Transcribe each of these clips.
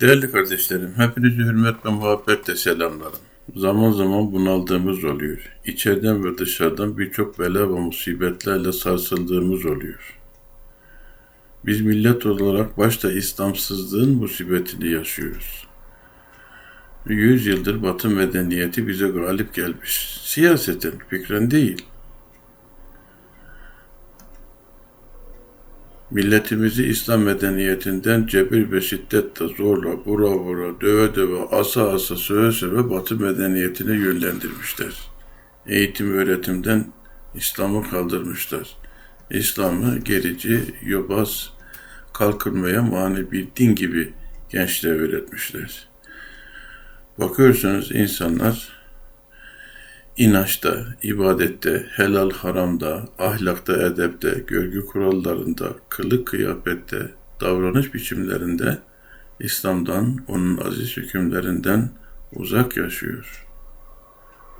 Değerli kardeşlerim, hepinizi hürmet ve muhabbetle selamlarım. Zaman zaman bunaldığımız oluyor. İçeriden ve dışarıdan birçok bela ve musibetlerle sarsıldığımız oluyor. Biz millet olarak başta İslamsızlığın musibetini yaşıyoruz. Yüz Batı medeniyeti bize galip gelmiş. Siyaseten, fikren değil. Milletimizi İslam medeniyetinden cebir ve şiddetle zorla, vura vura, döve döve, asa asa, söve söve Batı medeniyetine yönlendirmişler. Eğitim öğretimden İslam'ı kaldırmışlar. İslam'ı gerici, yobaz, kalkınmaya mani bir din gibi gençliğe öğretmişler. Bakıyorsunuz insanlar İnançta, ibadette, helal haramda, ahlakta, edepte, görgü kurallarında, kılık kıyafette, davranış biçimlerinde İslam'dan, onun aziz hükümlerinden uzak yaşıyor.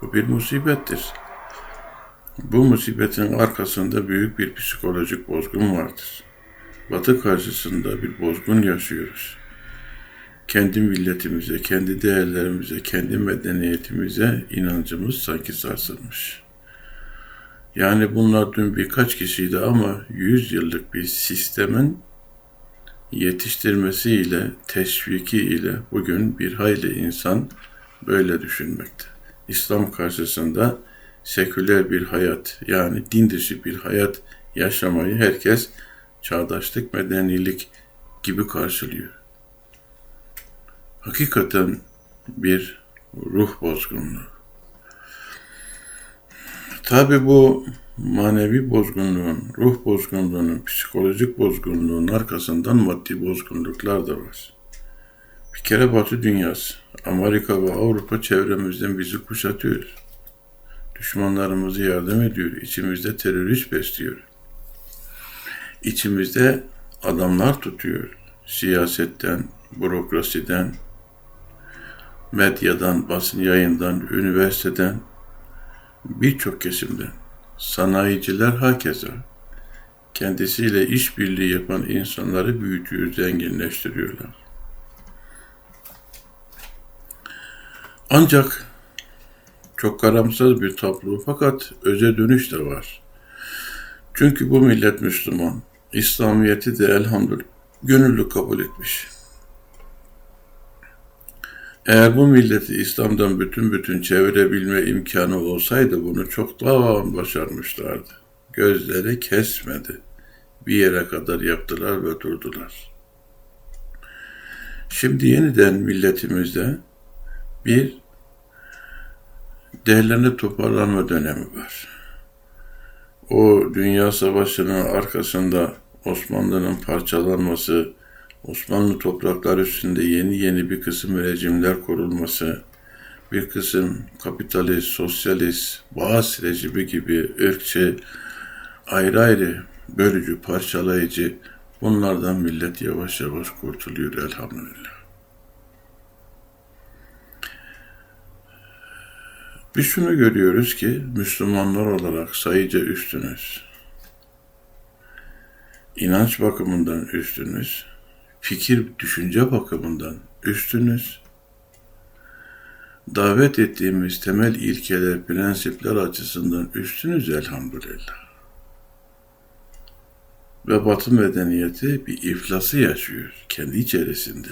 Bu bir musibettir. Bu musibetin arkasında büyük bir psikolojik bozgun vardır. Batı karşısında bir bozgun yaşıyoruz kendi milletimize, kendi değerlerimize, kendi medeniyetimize inancımız sanki sarsılmış. Yani bunlar dün birkaç kişiydi ama yüz yıllık bir sistemin yetiştirmesiyle, teşviki ile bugün bir hayli insan böyle düşünmekte. İslam karşısında seküler bir hayat yani din dışı bir hayat yaşamayı herkes çağdaşlık, medenilik gibi karşılıyor hakikaten bir ruh bozgunluğu. Tabi bu manevi bozgunluğun, ruh bozgunluğunun, psikolojik bozgunluğun arkasından maddi bozgunluklar da var. Bir kere Batı dünyası, Amerika ve Avrupa çevremizden bizi kuşatıyor. Düşmanlarımızı yardım ediyor, içimizde terörist besliyor. İçimizde adamlar tutuyor. Siyasetten, bürokrasiden, medyadan, basın yayından, üniversiteden, birçok kesimden, sanayiciler hakeza, kendisiyle işbirliği yapan insanları büyütüyor, zenginleştiriyorlar. Ancak çok karamsar bir tablo fakat öze dönüş de var. Çünkü bu millet Müslüman, İslamiyet'i de elhamdülillah gönüllü kabul etmiş. Eğer bu milleti İslam'dan bütün bütün çevirebilme imkanı olsaydı bunu çok daha başarmışlardı. Gözleri kesmedi. Bir yere kadar yaptılar ve durdular. Şimdi yeniden milletimizde bir değerlerini toparlanma dönemi var. O Dünya Savaşı'nın arkasında Osmanlı'nın parçalanması, Osmanlı topraklar üstünde yeni yeni bir kısım rejimler kurulması, bir kısım kapitalist, sosyalist, Bağız rejimi gibi ırkçı, ayrı ayrı bölücü, parçalayıcı bunlardan millet yavaş yavaş kurtuluyor elhamdülillah. Biz şunu görüyoruz ki Müslümanlar olarak sayıca üstünüz. İnanç bakımından üstünüz fikir, düşünce bakımından üstünüz. Davet ettiğimiz temel ilkeler, prensipler açısından üstünüz elhamdülillah. Ve Batı medeniyeti bir iflası yaşıyor kendi içerisinde.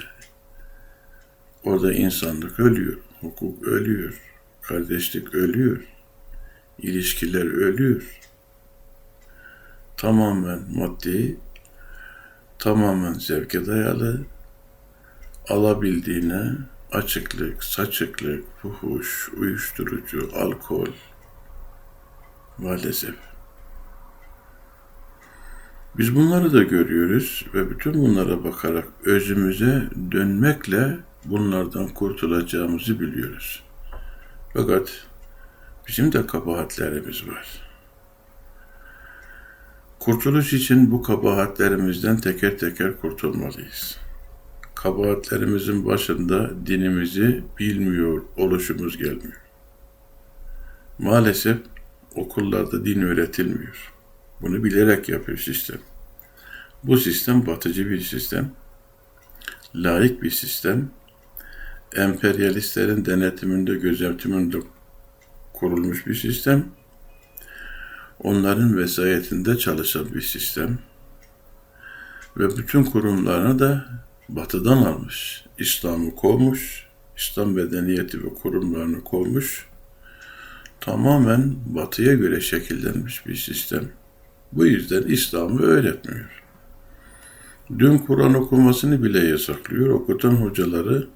Orada insanlık ölüyor, hukuk ölüyor, kardeşlik ölüyor, ilişkiler ölüyor. Tamamen maddi tamamen zevke dayalı, alabildiğine açıklık, saçıklık, fuhuş, uyuşturucu, alkol, maalesef. Biz bunları da görüyoruz ve bütün bunlara bakarak özümüze dönmekle bunlardan kurtulacağımızı biliyoruz. Fakat bizim de kabahatlerimiz var. Kurtuluş için bu kabahatlerimizden teker teker kurtulmalıyız. Kabahatlerimizin başında dinimizi bilmiyor oluşumuz gelmiyor. Maalesef okullarda din öğretilmiyor. Bunu bilerek yapıyor sistem. Bu sistem batıcı bir sistem. layık bir sistem, emperyalistlerin denetiminde, gözetiminde kurulmuş bir sistem, onların vesayetinde çalışan bir sistem ve bütün kurumlarını da batıdan almış. İslam'ı kovmuş, İslam medeniyeti ve kurumlarını kovmuş. Tamamen batıya göre şekillenmiş bir sistem. Bu yüzden İslam'ı öğretmiyor. Dün Kur'an okumasını bile yasaklıyor. Okutan hocaları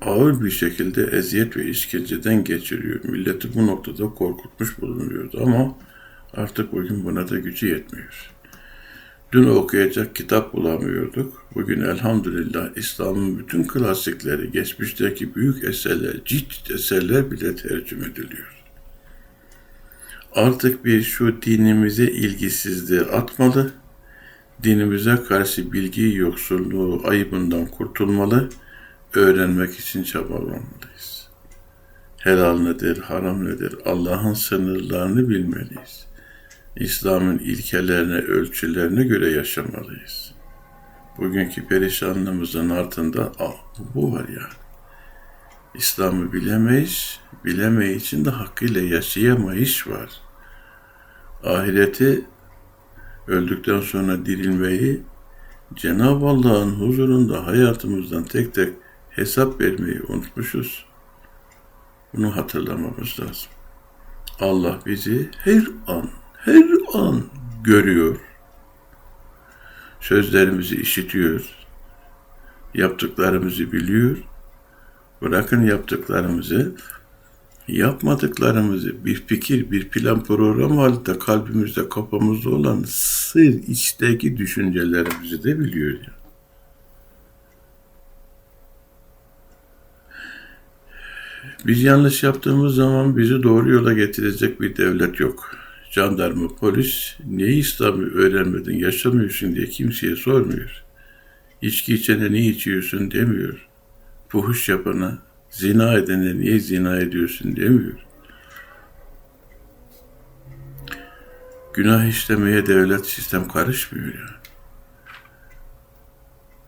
ağır bir şekilde eziyet ve işkenceden geçiriyor. Milleti bu noktada korkutmuş bulunuyordu ama artık bugün buna da gücü yetmiyor. Dün okuyacak kitap bulamıyorduk. Bugün elhamdülillah İslam'ın bütün klasikleri, geçmişteki büyük eserler, cilt eserler bile tercüme ediliyor. Artık bir şu dinimize ilgisizliği atmalı, dinimize karşı bilgi yoksulluğu ayıbından kurtulmalı, öğrenmek için çabalamalıyız. Helal nedir, haram nedir, Allah'ın sınırlarını bilmeliyiz. İslam'ın ilkelerine, ölçülerine göre yaşamalıyız. Bugünkü perişanlığımızın altında ah, bu var ya. İslam'ı bilemeyiz, bilemeyi için de hakkıyla yaşayamayış var. Ahireti öldükten sonra dirilmeyi Cenab-ı Allah'ın huzurunda hayatımızdan tek tek hesap vermeyi unutmuşuz. Bunu hatırlamamız lazım. Allah bizi her an, her an görüyor. Sözlerimizi işitiyor. Yaptıklarımızı biliyor. Bırakın yaptıklarımızı, yapmadıklarımızı bir fikir, bir plan program halinde kalbimizde, kafamızda olan sır içteki düşüncelerimizi de biliyor. Yani. Biz yanlış yaptığımız zaman bizi doğru yola getirecek bir devlet yok. Jandarma, polis niye İslam'ı öğrenmedin, yaşamıyorsun diye kimseye sormuyor. İçki içene niye içiyorsun demiyor. Fuhuş yapana, zina edene niye zina ediyorsun demiyor. Günah işlemeye devlet sistem karışmıyor yani.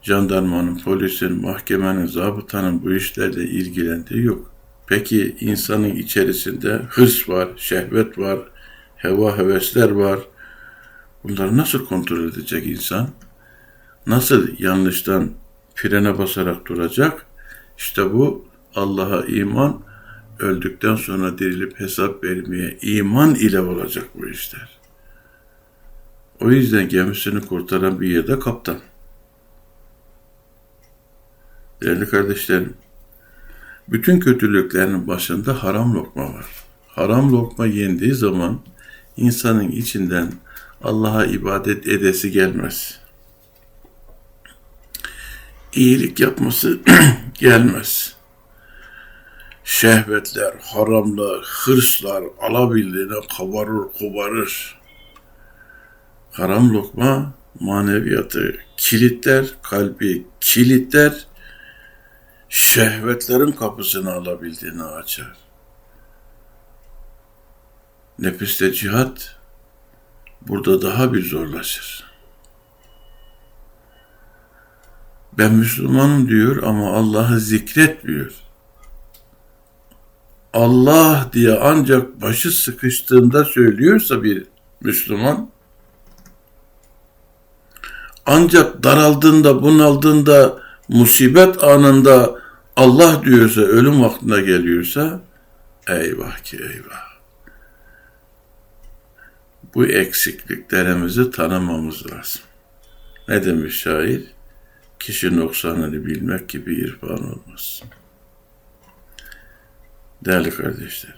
Jandarmanın, polisin, mahkemenin, zabıtanın bu işlerle ilgilendiği yok. Peki insanın içerisinde hırs var, şehvet var, heva hevesler var. Bunları nasıl kontrol edecek insan? Nasıl yanlıştan frene basarak duracak? İşte bu Allah'a iman, öldükten sonra dirilip hesap vermeye iman ile olacak bu işler. O yüzden gemisini kurtaran bir yerde kaptan. Değerli kardeşlerim, bütün kötülüklerin başında haram lokma var. Haram lokma yendiği zaman insanın içinden Allah'a ibadet edesi gelmez. İyilik yapması gelmez. Şehvetler, haramlar, hırslar alabildiğine kabarır, kobarır. Haram lokma maneviyatı kilitler, kalbi kilitler, şehvetlerin kapısını alabildiğini açar. Nefiste cihat burada daha bir zorlaşır. Ben Müslümanım diyor ama Allah'ı zikretmiyor. Allah diye ancak başı sıkıştığında söylüyorsa bir Müslüman, ancak daraldığında, bunaldığında, musibet anında Allah diyorsa, ölüm vaktine geliyorsa, eyvah ki eyvah. Bu eksikliklerimizi tanımamız lazım. Ne demiş şair? Kişi noksanını bilmek gibi irfan olmaz. Değerli kardeşlerim,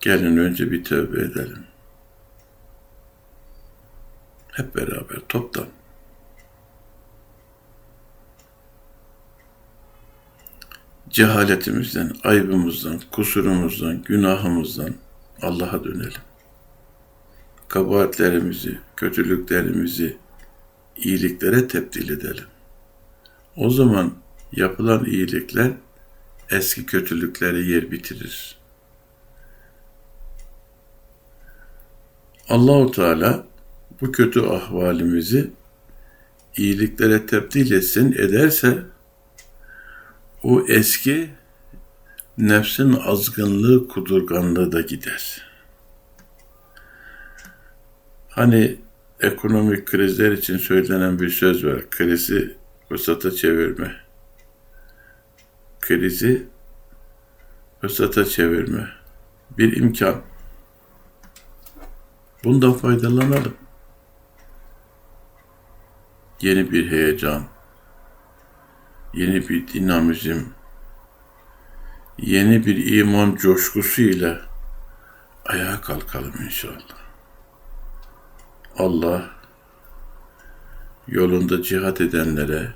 gelin önce bir tövbe edelim. Hep beraber toptan. Cehaletimizden, aybımızdan, kusurumuzdan, günahımızdan Allah'a dönelim. Kabahatlerimizi, kötülüklerimizi iyiliklere tebdil edelim. O zaman yapılan iyilikler eski kötülükleri yer bitirir. Allahu Teala bu kötü ahvalimizi iyiliklere tebdil etsin, ederse o eski nefsin azgınlığı, kudurganlığı da gider. Hani ekonomik krizler için söylenen bir söz var. Krizi fırsata çevirme. Krizi fırsata çevirme. Bir imkan. Bundan faydalanalım. Yeni bir heyecan, yeni bir dinamizm, yeni bir iman coşkusu ile ayağa kalkalım inşallah. Allah yolunda cihat edenlere,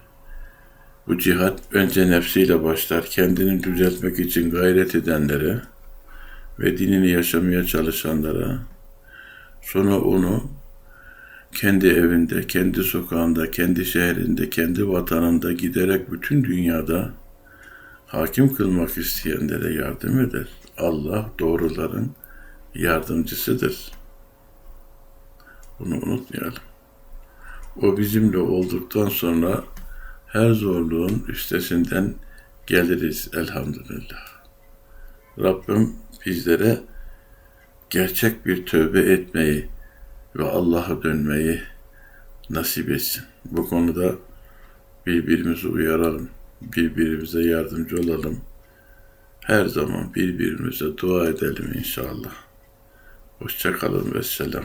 bu cihat önce nefsiyle başlar, kendini düzeltmek için gayret edenlere ve dinini yaşamaya çalışanlara, sonra onu kendi evinde, kendi sokağında, kendi şehrinde, kendi vatanında giderek bütün dünyada hakim kılmak isteyenlere yardım eder. Allah doğruların yardımcısıdır. Bunu unutmayalım. O bizimle olduktan sonra her zorluğun üstesinden geliriz elhamdülillah. Rabbim bizlere gerçek bir tövbe etmeyi ve Allah'a dönmeyi nasip etsin. Bu konuda birbirimizi uyaralım, birbirimize yardımcı olalım. Her zaman birbirimize dua edelim inşallah. Hoşçakalın ve selam.